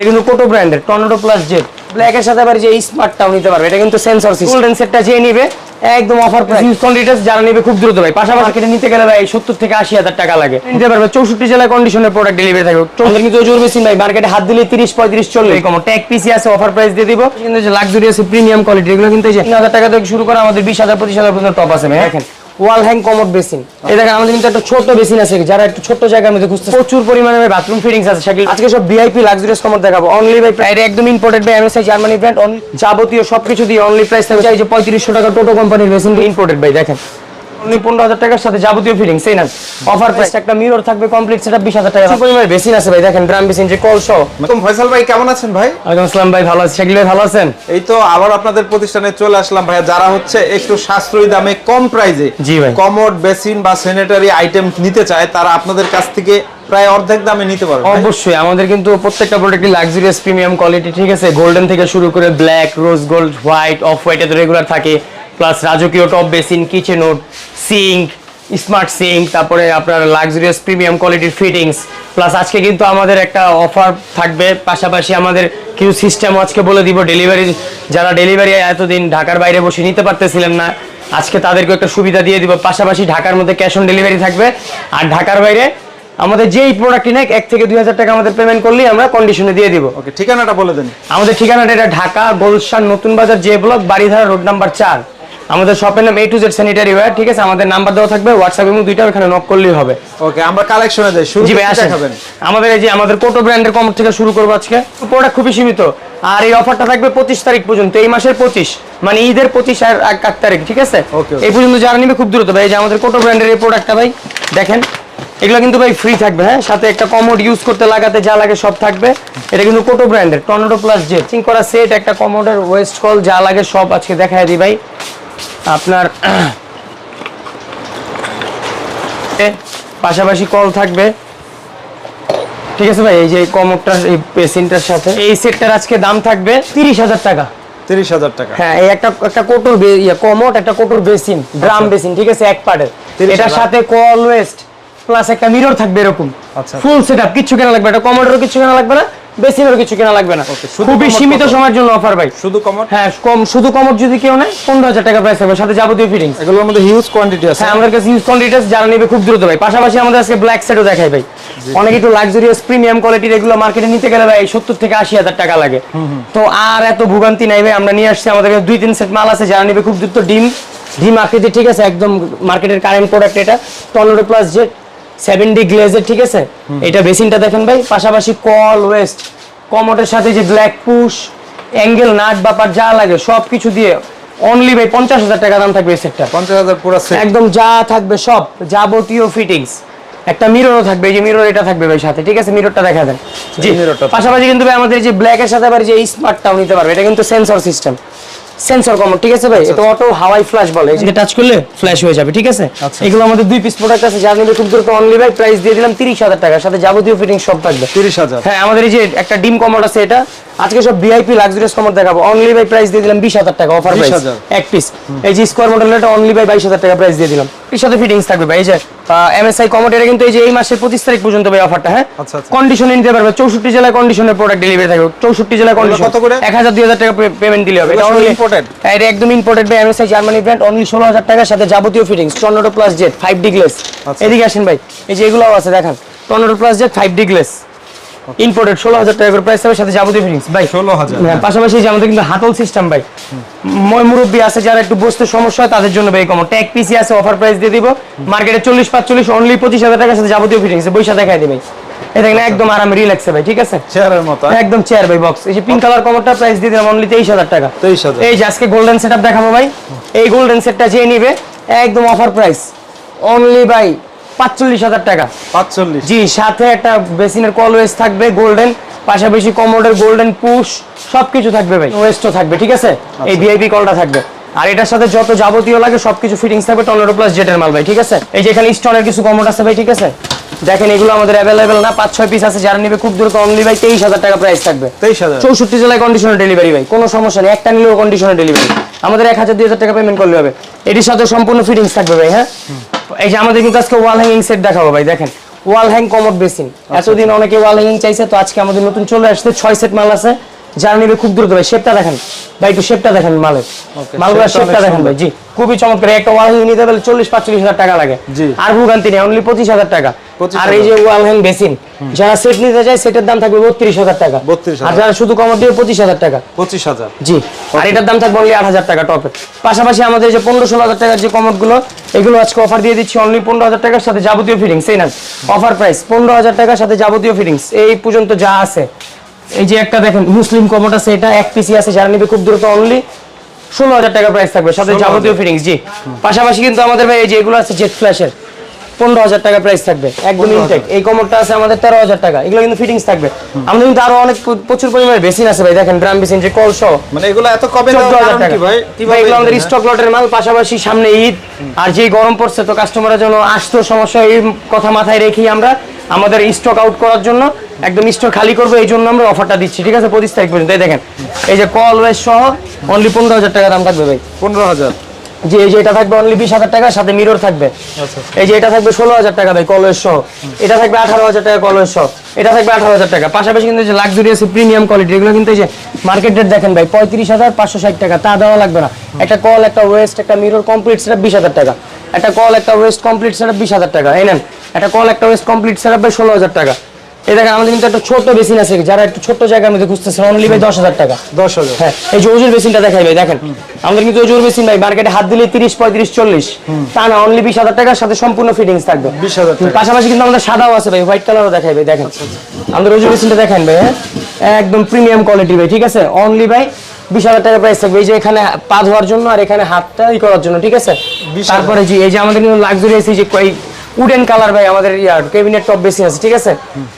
কিন্তু কোটো ব্র্যান্ডের tornado plus Z ব্ল্যাকের সাথে আবার যে স্মার্টটাও নিতে পারবে এটা কিন্তু সেন্সর সিস্টেম সেটটা যে নিবে একদম অফার প্রাইস যারা নিবে খুব দ্রুত ভাই। মার্কেটে নিতে গেলে ভাই সত্তর থেকে আশি হাজার টাকা লাগে। নিতে পারবে চৌষট্টি জেলায় কন্ডিশনের প্রোডাক্ট ডেলিভারি থাকবে। আমাদের কিন্তু জোর বেশি ভাই মার্কেটে হাত দিলে তিরিশ পঁয়ত্রিশ চল্লিশ। ট্যাগ পিসি আছে অফার প্রাইস দিয়ে দিব। কিন্তু যে লাক্সারি আছে প্রিমিয়াম কোয়ালিটি এগুলো কিন্তু এই যে তিন হাজার টাকা থেকে শুরু করে আমাদের বিশ হাজার পঁচিশ হাজার পর্যন্ত টপ আছে ভাই। দেখেন ওয়াল হ্যাং কমোড বেসিন এই দেখেন, আমাদের কিন্তু একটা ছোট বেসিন আছে, যারা একটু ছোট জায়গার মধ্যে খুঁজছে প্রচুর পরিমাণে বাথরুম ফিটিংস আছে সেগুলো আজকে সব ভিআইপি লাক্সারিয়াস কমোড দেখাবো। অনলি বাই প্রাইস একদম imported by MSI Germany brand যাবতীয় সবকিছু দিয়ে অনলি প্রাইস থাকবে। এই যে পঁয়ত্রিশশো টাকা টোটো কোম্পানির বেসিন ইম্পোর্টেড বাই দেখেন। অনলি পনেরো হাজার টাকার সাথে যাবতীয় ফিটিংস এই না? অফার প্রাইস একটা মিরর থাকবে কমপ্লিট সেটা বিশ হাজার টাকা। প্রচুর পরিমাণে বেসিন আছে ভাই দেখেন ড্রাম বেসিন যে কল সহ। ফয়সাল ভাই কেমন আছেন ভাই? ওয়ালাইকুম আসসালাম ভাই ভালো আছি। শাকিল ভাই ভালো আছেন? এই তো আবার আপনাদের প্রতিষ্ঠানে চলে আসলাম ভাইয়া যারা হচ্ছে একটু সাশ্রয়ী দামে কম প্রাইজে জি ভাই। কমোড বেসিন বা স্যানিটারি আইটেম নিতে চায় তারা আপনাদের কাছ থেকে প্রায় অর্ধেক দামে নিতে পারবে অবশ্যই আমাদের কিন্তু প্রত্যেকটা প্রোডাক্টই লাক্সারিয়াস প্রিমিয়াম কোয়ালিটি ঠিক আছে? গোল্ডেন থেকে শুরু করে black rose gold white off white এত রেগুলার থাকে। প্লাস রাজকীয় টপ বেসিন কিচেন ওড সিঙ্ক স্মার্ট সিঙ্ক তারপরে আপনার লাক্সারিয়াস প্রিমিয়াম কোয়ালিটির ফিটিংস প্লাস আজকে কিন্তু আমাদের একটা অফার থাকবে পাশাপাশি আমাদের কিছু সিস্টেম আজকে বলে দিব ডেলিভারি যারা ডেলিভারি এতদিন ঢাকার বাইরে বসে নিতে পারতেছিলেন না আজকে তাদেরকে একটা সুবিধা দিয়ে দিব পাশাপাশি ঢাকার মধ্যে ক্যাশ অন ডেলিভারি থাকবে আর ঢাকার বাইরে আমাদের যেই প্রোডাক্টটি নেক এক থেকে দুই হাজার টাকা আমাদের পেমেন্ট করলেই আমরা কন্ডিশনে দিয়ে দিব। ওকে ঠিকানাটা বলে দেন। আমাদের ঠিকানাটা এটা Dhaka Gulshan Notun Bazar J block Baridhara road number চার। আমাদের শপের নাম A to Z sanitary ware ঠিক আছে? আমাদের নাম্বার দেওয়া থাকবে হোয়াটসঅ্যাপ এবং দুইটা ওখানে নক করলেই হবে। ওকে আমরা কালেকশনে যাই শুরু ভাই দেখাবেন। আমাদের এই যে আমাদের কোটো ব্র্যান্ডের কমর থেকে শুরু করব আজকে। প্রোডাক্ট খুবই সীমিত। আর এই অফারটা থাকবে পঁচিশ তারিখ পর্যন্ত এই মাসের পঁচিশ মানে ঈদের পঁচিশ আর এক তারিখ ঠিক আছে. এই পর্যন্ত যারা নিবে খুব দ্রুত ভাই এই যে আমাদের কোটো ব্র্যান্ডের এই প্রোডাক্টটা ভাই দেখেন এগুলো কিন্তু ভাই ফ্রি থাকবে হ্যাঁ? সাথে একটা কমোড ইউজ করতে লাগাতে যা লাগে সব থাকবে। এটা কিন্তু কোটো ব্র্যান্ডের টর্নেডো প্লাস জেট চিং করা সেট একটা কমোডের ওয়েস্ট কল যা লাগে সব আজকে দেখায় দিই ভাই। আপনার পাশাপাশি কল থাকবে। ঠিক আছে ভাই এই যে কমরটার এই পেসিনটার সাথে। এই সেটটার আজকে দাম থাকবে তিরিশ হাজার টাকা। তিরিশ হাজার টাকা। হ্যাঁ এই একটা একটা কোটোর ইয়া একটা কোটোর বেসিন ড্রাম বেসিন ঠিক আছে এক পার্টের এটার সাথে কল ওয়েস্ট প্লাস একটা মিরর থাকবে এরকম। আচ্ছা। ফুল সেটআপ কিছু কেনা লাগবে এটা কমোডেরও কিছু কেনা লাগবে না বেসিনেরও কিছু কেনা লাগবে না। খুবই সীমিত সময়ের জন্য অফার ভাই। শুধু কমোড হ্যাঁ কম শুধু কমোড যদি কেউ নেয় পনেরো হাজার টাকা প্রাইস থাকবে সাথে যাবতীয় ফিটিংস এগুলোর মধ্যে হিউজ কোয়ান্টিটি আছে। হ্যাঁ আমাদের কাছে ইউজ কোয়ান্টিটিস যারা নেবে খুব দ্রুত ভাই। পাশাপাশি আমাদের আজকে ব্ল্যাক সেটও দেখাই ভাই। অনেক একটু লাক্সারিয়াস প্রিমিয়াম কোয়ালিটির এগুলো মার্কেটে নিতে গেলে ভাই সত্তর থেকে আশি হাজার টাকা লাগে। তো আর এত ভোগান্তি নাই ভাই আমরা নিয়ে আসছি। আমাদের কাছে দুই তিন সেট মাল আছে যারা নেবে খুব দ্রুত ডিম। ডিম আকৃতি ঠিক আছে একদম মার্কেটের কারেন্ট প্রোডাক্ট এটা। Tornado plus jet seven D গ্লেজের ঠিক আছে? এটা বেসিনটা দেখেন ভাই পাশাপাশি কল ওয়েস্ট কমোটের সাথে যে ব্ল্যাক পুশ অ্যাঙ্গেল নাট বাপার যা লাগে সব কিছু দিয়ে অনলি ভাই পঞ্চাশ হাজার টাকা দাম থাকবে এই সেটটা পঞ্চাশ হাজার পুরো সেট একদম যা থাকবে সব যাবতীয় ফিটিংস একটা মিররও থাকবে এই যে মিরর এটা থাকবে ভাই সাথে ঠিক আছে? মিররটা দেখা দেন জি থাকবে। পাশাপাশি কিন্তু ভাই আমাদের যে ব্ল্যাক এর সাথে আবার যে স্মার্টটাও নিতে পারবে এটা কিন্তু সেন্সর সিস্টেম সেন্সর কমন ঠিক আছে ভাই? এটা অটো হাওয়াই ফ্ল্যাশ বলে এটা টাচ করলে ফ্ল্যাশ হয়ে যাবে ঠিক আছে? আচ্ছা। এগুলো আমাদের দুই পিস প্রোডাক্ট আছে যার মধ্যে খুব দ্রুত অনলি ভাই প্রাইস দিয়ে দিলাম তিরিশ হাজার টাকার সাথে যাবতীয় ফিটিং সব থাকবে। তিরিশ হাজার। হ্যাঁ আমাদের এই যে একটা ডিম কমোড আছে এটা আজকে সব ভিআইপি লাক্সারিয়াস কমোড দেখাবো। অনলি বাই প্রাইস দিয়ে দিলাম বিশ হাজার টাকা অফার প্রাইস এক পিস এই যে স্কোয়ার মডেল এটা অনলি বাই বাইশ হাজার টাকা প্রাইস দিয়ে দিলাম। এর সাথে ফিটিংস থাকবে ভাই এই যে এমএসআই কমোড এটা কিন্তু এই যে এই মাসের পঁচিশ তারিখ পর্যন্ত ভাই অফারটা হ্যাঁ? আচ্ছা, আচ্ছা। কন্ডিশনে নিতে পারবে। চৌষট্টি জেলায় কন্ডিশনের প্রোডাক্ট ডেলিভারি থাকবে। চৌষট্টি জেলায় কন্ডিশন কত করে? এক হাজার দুই হাজার টাকা পেমেন্ট দিলে হবে। এগুলো এটা only- imported? হ্যাঁ, এটা একদম imported by MSI Germany brand only ষোলো হাজার টাকার সাথে যাবতীয় fittings tornado plus jet five D glaze আচ্ছা। এদিকে আসেন ভাই। এই যে এগুলোও আছে দেখেন। Tornado plus jet five D glaze imported ষোলো হাজার টাকা করে প্রাইস হবে সাথে যাবতীয় ফিটিংস ভাই ষোলো হাজার হ্যাঁ, পাশাপাশি যে আমাদের কিন্তু হাতল সিস্টেম ভাই। মই মুরব্বী আছে যারা একটু বসতে সমস্যা হয় তাদের জন্য ভাই কম ট্যাগ পিসি আছে অফার প্রাইস দিয়ে দিব। মার্কেটে চল্লিশ পাঁচচল্লিশ অনলি পঁচিশ হাজার টাকার সাথে যাবতীয় ফিটিংস বৈশা দেখাই দিবে। এটা কিন্তু একদম আরামে রিল্যাক্সে ভাই ঠিক আছে? চেয়ারের মতো একদম চেয়ার ভাই বক্স এই যে পিঙ্ক কালার কভারটা প্রাইস দিয়ে দিলাম অনলি তেইশ হাজার টাকা। তেইশ হাজার। এই যে আজকে গোল্ডেন সেটআপ দেখাবো ভাই। এই গোল্ডেন সেটটা যে নিবে একদম অফার প্রাইস অনলি বাই পাঁচচল্লিশ হাজার টাকা। পাঁচচল্লিশ। জি সাথে একটা বেসিনের কল ওয়েস্ট থাকবে গোল্ডেন পাশাপাশি কমোডের গোল্ডেন পুশ সবকিছু থাকবে ভাই। ওয়েস্টও থাকবে ঠিক আছে? এই ভিআইপি কলটা থাকবে। আর এটার সাথে যত যাবতীয় লাগে সবকিছু ফিটিংস থাকবে টর্নেডো প্লাস জেটের মাল ভাই ঠিক আছে? এই যে এখানে স্টোনের কিছু কমোড আছে ভাই ঠিক আছে? দেখেন এগুলো আমাদের অ্যাভেলেবেল না পাঁচ ছয় পিস আছে যারা নিবে খুব দ্রুত অনলি ভাই তেইশ হাজার টাকা প্রাইস থাকবে। তেইশ হাজার। চৌষট্টি জেলায় কন্ডিশনাল ডেলিভারি ভাই কোনো সমস্যা নেই একটা নিলেও কন্ডিশনাল ডেলিভারি আমাদের এক হাজার দুই হাজার টাকা পেমেন্ট করলে হবে। এটির সাথে সম্পূর্ণ ফিটিংস থাকবে ভাই হ্যাঁ? এই যে আমাদের কিন্তু আজকে ওয়াল হ্যাঙ্গিং সেট দেখাবো ভাই দেখেন। ওয়াল হ্যাং কমোড বেসিন এতদিন অনেকে ওয়াল হ্যাঙ্গিং চাইছে তো আজকে আমাদের নতুন চলে আসছে ছয় সেট মাল আছে। যারা নিবে খুব দ্রুত ভাই শেপটা দেখেন। ভাই একটু শেপটা দেখেন মালের। মালগুলো শেপটা দেখেন ভাই জি। খুবই চমৎকার। একটা ওয়াল হ্যাঙ্গিং নিতে গেলে চল্লিশ পাঁচচল্লিশ হাজার টাকা লাগে। আর ভুগান্তি নেই অনলি পঁচিশ হাজার টাকা। 25,000 আর এই যে ওয়াল হ্যাং বেসিন যারা সেট নিতে চায় সেটের দাম থাকবে বত্রিশ হাজার টাকা। 32,000 আর যারা শুধু কমর দিয়ে পঁচিশ হাজার টাকা। পঁচিশ হাজার। জি আর এটার দাম থাকবে অনলি আট হাজার টাকা টপে পাশাপাশি আমাদের যে পনেরো ষোলো হাজার টাকার যে কমোডগুলো এগুলো আজকে অফার দিয়ে দিচ্ছি অনলি পনেরো হাজার টাকার সাথে যাবতীয় ফিটিংস এই না? অফার প্রাইস পনেরো হাজার টাকার সাথে যাবতীয় ফিটিংস এই পর্যন্ত যা আছে। এই যে একটা দেখেন মুসলিম কমোড আছে এটা এক পিসি আছে যারা নিবে খুব দ্রুত অনলি ষোলো হাজার টাকা প্রাইস থাকবে সাথে যাবতীয় ফিটিংস জি। পাশাপাশি কিন্তু আমাদের ভাই এই যে এগুলো আছে জেট ফ্ল্যাশের পনেরো হাজার টাকা প্রাইস থাকবে একদম ইনটেক এই কমোডটা আছে আমাদের তেরো হাজার টাকা এগুলো কিন্তু ফিটিংস থাকবে। আমাদের কিন্তু আরও অনেক প্রচুর পরিমাণে বেসিন আছে ভাই দেখেন ড্রাম বেসিন যে কল সহ মানে এগুলো এত কমে চোদ্দ হাজার টাকা। কি ভাই? ভাই কীভাবে এগুলো আমাদের? স্টক লটের মাল পাশাপাশি সামনে ঈদ। আর যেই গরম পড়ছে তো কাস্টমারের জন্য আসতো সমস্যা এই কথা মাথায় রেখেই আমরা আমাদের স্টক আউট করার জন্য একদম স্টক খালি করব এই জন্য আমরা অফারটা দিচ্ছি। ঠিক আছে? পঁচিশ তারিখ পর্যন্ত। এই দেখেন এই যে কল সহ অনলি পনেরো হাজার টাকা দাম থাকবে ভাই। পনেরো হাজার। যে এই যে এটা থাকবে অনলি বিশ হাজার টাকা সাথে মিরর থাকবে। আচ্ছা। এই যে এটা থাকবে ষোলো হাজার টাকা ভাই কলয়ের সহ। এটা থাকবে আঠারো হাজার টাকা কলয়ের সহ। এটা থাকবে আঠারো হাজার টাকা। পাশাপাশি কিন্তু যে আছে প্রিমিয়াম কোয়ালিটি এগুলো কিন্তু এই যে মার্কেট রেট দেখেন ভাই পঁয়ত্রিশ হাজার পাঁচশো ষাট টাকা তা দেওয়া লাগবে না। একটা কল একটা ওয়েস্ট একটা মিরর কমপ্লিট সেটা বিশ হাজার টাকা। একটা কল একটা ওয়েস্ট কমপ্লিট সেটা বিশ হাজার টাকা। এই নেন একটা কল একটা ওয়েস্ট কমপ্লিট সেটা ভাই ষোলো হাজার টাকা। এই দেখেন আমাদের কিন্তু একটা ছোট বেসিন আছে। যারা একটু ছোট জায়গার মধ্যে খুঁজতেছে অনলি ভাই দশ হাজার টাকা। দশ হাজার। হ্যাঁ এই যে ওজুর বেসিনটা দেখাই ভাই দেখেন। আমাদের কিন্তু ওজুর বেসিন ভাই মার্কেটে হাত দিলে তিরিশ পঁয়ত্রিশ চল্লিশ। তা না অনলি বিশ হাজার টাকার সাথে সম্পূর্ণ ফিটিংস থাকবে। 20,000 টাকা। পাশাপাশি কিন্তু আমাদের সাদাও আছে ভাই হোয়াইট কালারও দেখাই ভাই দেখেন। আমাদের ওজুর বেসিনটা দেখেন ভাই হ্যাঁ। একদম প্রিমিয়াম কোয়ালিটি ভাই ঠিক আছে? অনলি ভাই বিশ হাজার টাকা প্রাইস থাকবে। এই যে এখানে পা ধোয়ার জন্য আর এখানে হাতটা ই করার জন্য ঠিক আছে? তারপরে জি এই যে আমাদের কিন্তু লাক্সারি আছে যে উডেন কালার ভাই আমাদের ইয়ার কেবিনেট টপ বেসিন আছে ঠিক আছে?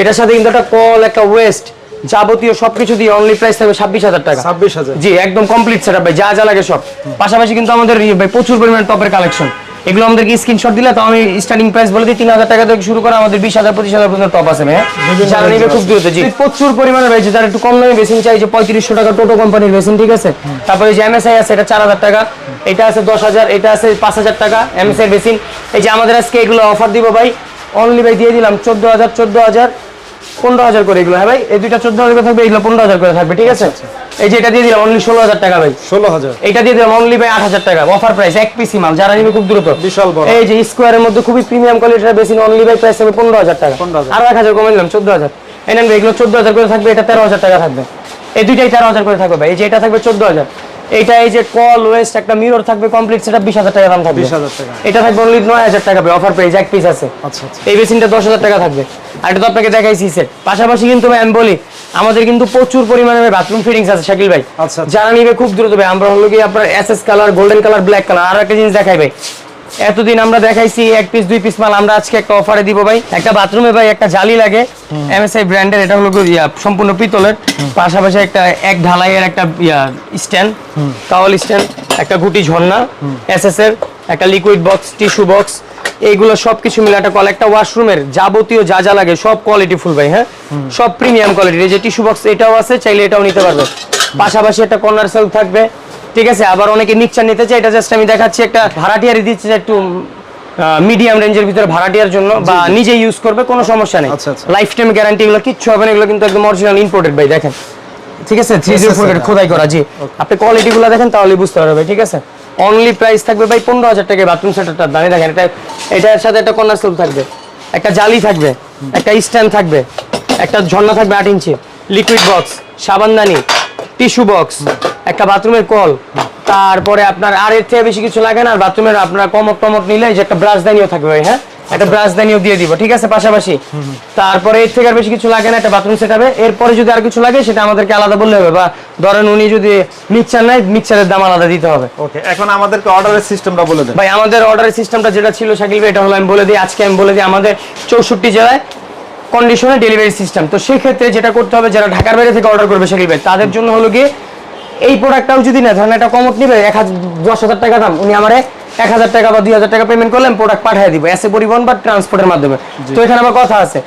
এটার সাথে কিন্তু একটা কল একটা ওয়েস্ট যাবতীয় সবকিছু দিয়ে অনলি প্রাইস থাকবে ছাব্বিশ হাজার টাকা। ছাব্বিশ হাজার। জি একদম কমপ্লিট সেটআপ ভাই যা যা লাগে সব। পাশাপাশি কিন্তু আমাদের ভাই প্রচুর পরিমাণ টপের কালেকশন এগুলো আমাদেরকে স্ক্রিনশট দিলে তো আমি স্টার্টিং প্রাইস বলে দিই তিন হাজার টাকা থেকে শুরু করে আমাদের বিশ হাজার পঁচিশ হাজার পর্যন্ত টপ আছে হ্যাঁ? যারা নিবে খুব দ্রুত জি। প্রচুর পরিমাণে রয়েছে যারা একটু কম দামে বেসিন চাই যে পঁয়ত্রিশশো টাকা টোটো কোম্পানির বেসিন ঠিক আছে? তারপরে যে এমএসআই আছে এটা চার হাজার টাকা। এটা আছে দশ হাজার এটা আছে পাঁচ হাজার টাকা এমএসআই বেসিন এই যে আমাদের আজকে এগুলো অফার দিব ভাই অনলি ভাই দিয়ে দিলাম চোদ্দ হাজার চোদ্দ হাজার পনেরো হাজার করে এগুলো। হ্যাঁ ভাই এই দুইটা চোদ্দ হাজার করে থাকবে এগুলো পনেরো হাজার করে থাকবে ঠিক আছে? এই যে এটা দিয়ে দিলাম অনলি ষোলো হাজার টাকা ভাই। ষোলো হাজার। এটা দিয়ে দিলাম অনলি ভাই আট হাজার টাকা। অফার প্রাইস এক পিসি মাল যারা নিবে খুব দ্রুত। বিশাল বড়। এই যে স্কোয়ারের মধ্যে খুবই প্রিমিয়াম কোয়ালিটির বেশি অনলি ভাই প্রাইস হবে পনেরো হাজার টাকা। 15,000 আরও এক হাজার কমে দিলাম চোদ্দ হাজার। এই নেন এগুলো চোদ্দ হাজার করে থাকবে এটা তেরো হাজার টাকা থাকবে। এই দুইটাই তেরো হাজার করে থাকবে ভাই এই যে এটা থাকবে চোদ্দ হাজার। এইটা এই যে কল ওয়েস্ট একটা মিরর থাকবে কমপ্লিট সেটা বিশ হাজার টাকা দাম থাকবে। 20,000 টাকা। এটা থাকবে অনলি নয় হাজার টাকা অফার প্রাইস এক পিস আছে। আচ্ছা আচ্ছা। এই বেসিনটা দশ হাজার টাকা থাকবে। আর এটা তো আপনাকে দেখাইছি সেট পাশাপাশি কিন্তু আমি বলি আমাদের কিন্তু প্রচুর পরিমাণে বাথরুম ফিটিংস আছে শাকিল ভাই। আচ্ছা। যারা নিবে খুব দ্রুত ভাই আমরা হলো কি আপনার ash colour golden colour black colour আর একটা জিনিস দেখাই ভাই। এতদিন আমরা দেখাইছি এক পিস দুই পিস মাল আমরা আজকে একটা অফারে দিব ভাই। একটা বাথরুমে ভাই একটা জালি লাগে। এমএসআই ব্র্যান্ডের এটা হলো সম্পূর্ণ পিতলের। পাশাপাশি একটা এক ঢালাইয়ের একটা স্ট্যান্ড কাওয়াল স্ট্যান্ড একটা গুটি ঝর্ণা এসএস এর একটা লিকুইড বক্স টিস্যু বক্স এইগুলো সবকিছু মিলে একটা কল একটা ওয়াশরুমের যাবতীয় যা যা লাগে সব কোয়ালিটি ফুল ভাই হ্যাঁ? সব প্রিমিয়াম কোয়ালিটি এই যে টিস্যু বক্স এটাও আছে চাইলে এটাও নিতে পারবে। পাশাপাশি একটা কর্নার সেল থাকবে ঠিক আছে আবার অনেকে নিচ্ছার নিতে চাই এটা জাস্ট আমি দেখাচ্ছি একটা ভাড়াটিয়ারি দিচ্ছে একটু মিডিয়াম রেঞ্জের ভিতরে ভাড়াটিয়ার জন্য বা নিজে ইউজ করবে কোনো সমস্যা নেই। আচ্ছা, আচ্ছা। লাইফ টাইম গ্যারান্টি এগুলো কিচ্ছু হবে না এগুলো কিন্তু একদম অরিজিনাল ইম্পোর্টেড ভাই দেখেন। ঠিক আছে থ্রি জিরো ফোর খোদাই করা জি। আপনি কোয়ালিটি গুলো দেখেন তাহলে বুঝতে পারবে ঠিক আছে। অনলি প্রাইস থাকবে ভাই পনেরো হাজার টাকা বাথরুম সেটারটার দামে দেখেন এটা এটার সাথে একটা কর্নার সেল থাকবে একটা জালি থাকবে একটা স্ট্যান্ড থাকবে একটা ঝর্ণা থাকবে আট ইঞ্চি। লিকুইড বক্স সাবানদানি টিস্যু বক্স একটা বাথরুমের কল। তারপরে আপনার আর এর থেকে বেশি কিছু লাগে না আর বাথরুমের আপনার কমক টমক নিলে যে একটা ব্রাশ দানিও থাকবে ভাই হ্যাঁ? একটা ব্রাশ দানিও দিয়ে দিব ঠিক আছে? পাশাপাশি। তারপরে এর থেকে আর বেশি কিছু লাগে না একটা বাথরুম সেট হবে এরপরে যদি আর কিছু লাগে সেটা আমাদেরকে আলাদা বললে হবে বা ধরেন উনি যদি মিক্সার নেয় মিক্সারের দাম আলাদা দিতে হবে। ওকে এখন আমাদেরকে অর্ডারের সিস্টেমটা বলে দেন। ভাই আমাদের অর্ডারের সিস্টেমটা যেটা ছিল শাকিল ভাই এটা হলো আমি বলে দিই আজকে আমি বলে দিই আমাদের চৌষট্টি জেলায় কন্ডিশনে ডেলিভারি সিস্টেম তো সেই ক্ষেত্রে যেটা করতে হবে যারা ঢাকার বাইরে থেকে অর্ডার করবে শাকিল ভাই তাদের জন্য হলো গিয়ে এই প্রোডাক্টটাও যদি না ধরেন একটা কমত নিবে এক হাজার দশ হাজার টাকা দাম উনি আমারে এক হাজার টাকা বা দুই হাজার টাকা পেমেন্ট করলে প্রোডাক্ট পাঠিয়ে দিব এসে পরিবহন বা ট্রান্সপোর্টের মাধ্যমে। তো এখানে আমার কথা আছে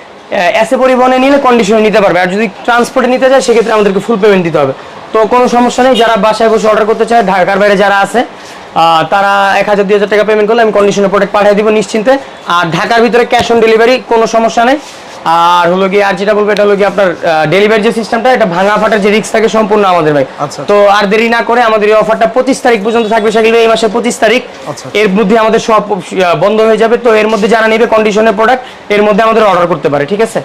এসে পরিবহনে নিলে কন্ডিশনে নিতে পারবে আর যদি ট্রান্সপোর্টে নিতে চায় সেক্ষেত্রে আমাদেরকে ফুল পেমেন্ট দিতে হবে। তো কোনো সমস্যা নেই যারা বাসায় বসে অর্ডার করতে চায় ঢাকার বাইরে যারা আছে তারা এক হাজার দুই হাজার টাকা পেমেন্ট করলে আমি কন্ডিশনের প্রোডাক্ট পাঠিয়ে দিব নিশ্চিন্তে। আর ঢাকার ভিতরে ক্যাশ অন ডেলিভারি কোনো সমস্যা নেই। আর হলো কি আর যেটা বলব এটা হলো কি আপনার ডেলিভারি যে সিস্টেমটা এটা ভাঙা ফাটার যে রিস্ক থাকে সম্পূর্ণ আমাদের ভাই আচ্ছা। তো আর দেরি না করে আমাদের এই অফারটা পঁচিশ তারিখ পর্যন্ত থাকবে সেগুলো এই মাসের পঁচিশ তারিখ আচ্ছা। এর মধ্যে আমাদের সব বন্ধ হয়ে যাবে তো এর মধ্যে যারা নেবে কন্ডিশনের প্রোডাক্টের মধ্যে আমাদের অর্ডার করতে পারে ঠিক আছে